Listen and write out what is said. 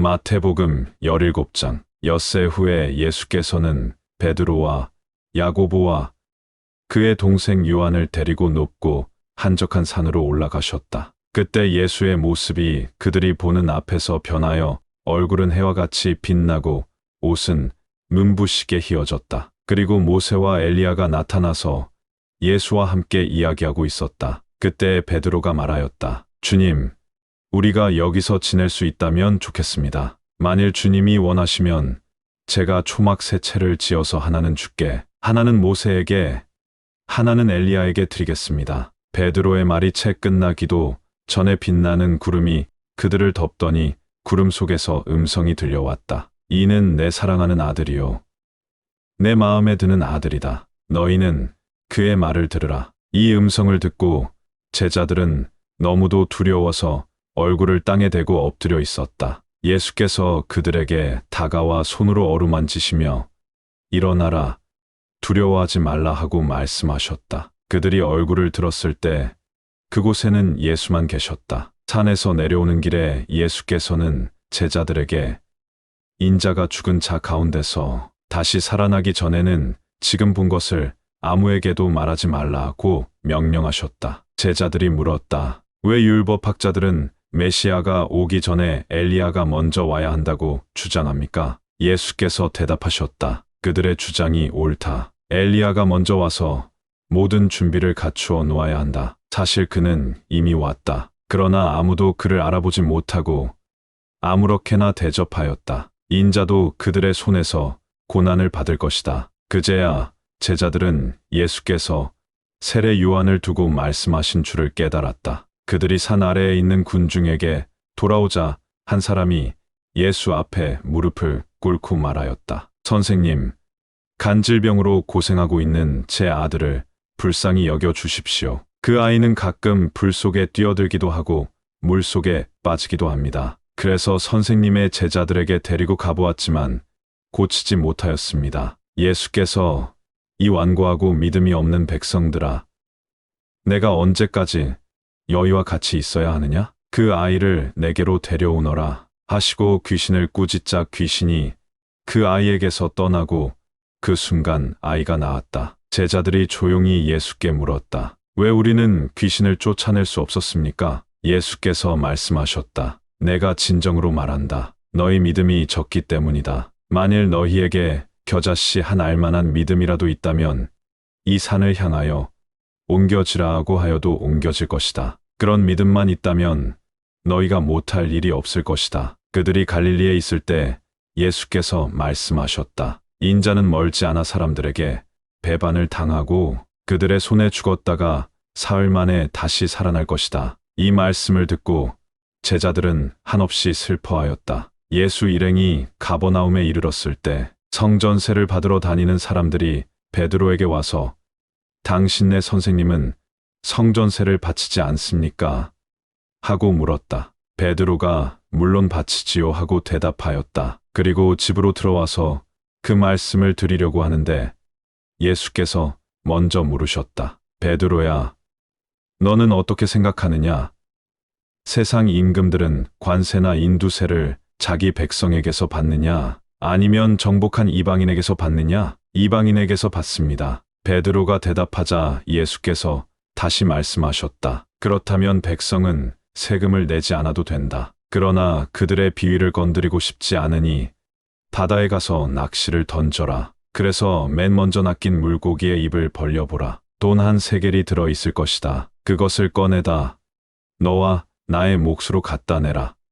마태복음 17장 엿새 후에 예수께서는 베드로와 야고보와 그의 동생 요한을 데리고 높고 한적한 산으로 올라가셨다. 그때 예수의 모습이 그들이 보는 앞에서 변하여 얼굴은 해와 같이 빛나고 옷은 눈부시게 휘어졌다. 그리고 모세와 엘리야가 나타나서 예수와 함께 이야기하고 있었다. 그때 베드로가 말하였다. 주님, 우리가 여기서 지낼 수 있다면 좋겠습니다. 만일 주님이 원하시면 제가 초막 세 채를 지어서 하나는 주께, 하나는 모세에게, 하나는 엘리야에게 드리겠습니다. 베드로의 말이 채 끝나기도 전에 빛나는 구름이 그들을 덮더니 구름 속에서 음성이 들려왔다. 이는 내 사랑하는 아들이요. 내 마음에 드는 아들이다. 너희는 그의 말을 들으라. 이 음성을 듣고 제자들은 너무도 두려워서 얼굴을 땅에 대고 엎드려 있었다. 예수께서 그들에게 다가와 손으로 어루만지시며 일어나라 두려워하지 말라 하고 말씀하셨다. 그들이 얼굴을 들었을 때 그곳에는 예수만 계셨다. 산에서 내려오는 길에 예수께서는 제자들에게 인자가 죽은 자 가운데서 다시 살아나기 전에는 지금 본 것을 아무에게도 말하지 말라고 명령하셨다. 제자들이 물었다. 왜 율법학자들은 메시아가 오기 전에 엘리야가 먼저 와야 한다고 주장합니까? 예수께서 대답하셨다. 그들의 주장이 옳다. 엘리야가 먼저 와서 모든 준비를 갖추어 놓아야 한다. 사실 그는 이미 왔다. 그러나 아무도 그를 알아보지 못하고 아무렇게나 대접하였다. 인자도 그들의 손에서 고난을 받을 것이다. 그제야 제자들은 예수께서 세례 요한을 두고 말씀하신 줄을 깨달았다. 그들이 산 아래에 있는 군중에게 돌아오자 한 사람이 예수 앞에 무릎을 꿇고 말하였다. 선생님, 간질병으로 고생하고 있는 제 아들을 불쌍히 여겨 주십시오. 그 아이는 가끔 불 속에 뛰어들기도 하고 물 속에 빠지기도 합니다. 그래서 선생님의 제자들에게 데리고 가보았지만 고치지 못하였습니다. 예수께서 이 완고하고 믿음이 없는 백성들아, 내가 언제까지 여희와 같이 있어야 하느냐? 그 아이를 내게로 데려오너라 하시고 귀신을 꾸짖자 귀신이 그 아이에게서 떠나고 그 순간 아이가 나았다. 제자들이 조용히 예수께 물었다. 왜 우리는 귀신을 쫓아낼 수 없었습니까? 예수께서 말씀하셨다. 내가 진정으로 말한다. 너희 믿음이 적기 때문이다. 만일 너희에게 겨자씨 한 알만한 믿음이라도 있다면 이 산을 향하여 옮겨지라 하고 하여도 옮겨질 것이다. 그런 믿음만 있다면 너희가 못할 일이 없을 것이다. 그들이 갈릴리에 있을 때 예수께서 말씀하셨다. 인자는 멀지 않아 사람들에게 배반을 당하고 그들의 손에 죽었다가 사흘 만에 다시 살아날 것이다. 이 말씀을 듣고 제자들은 한없이 슬퍼하였다. 예수 일행이 가버나움에 이르렀을 때 성전세를 받으러 다니는 사람들이 베드로에게 와서 당신네 선생님은 성전세를 바치지 않습니까? 하고 물었다. 베드로가 물론 바치지요 하고 대답하였다. 그리고 집으로 들어와서 그 말씀을 드리려고 하는데 예수께서 먼저 물으셨다. 베드로야, 너는 어떻게 생각하느냐? 세상 임금들은 관세나 인두세를 자기 백성에게서 받느냐? 아니면 정복한 이방인에게서 받느냐? 이방인에게서 받습니다. 베드로가 대답하자 예수께서 다시 말씀하셨다. 그렇다면 백성은 세금을 내지 않아도 된다. 그러나 그들의 비위를 건드리고 싶지 않으니 바다에 가서 낚시를 던져라. 그래서 맨 먼저 낚인 물고기의 입을 벌려보라. 돈 한 세겔이 들어 있을 것이다. 그것을 꺼내다. 너와 나의 몫으로 갖다 내라.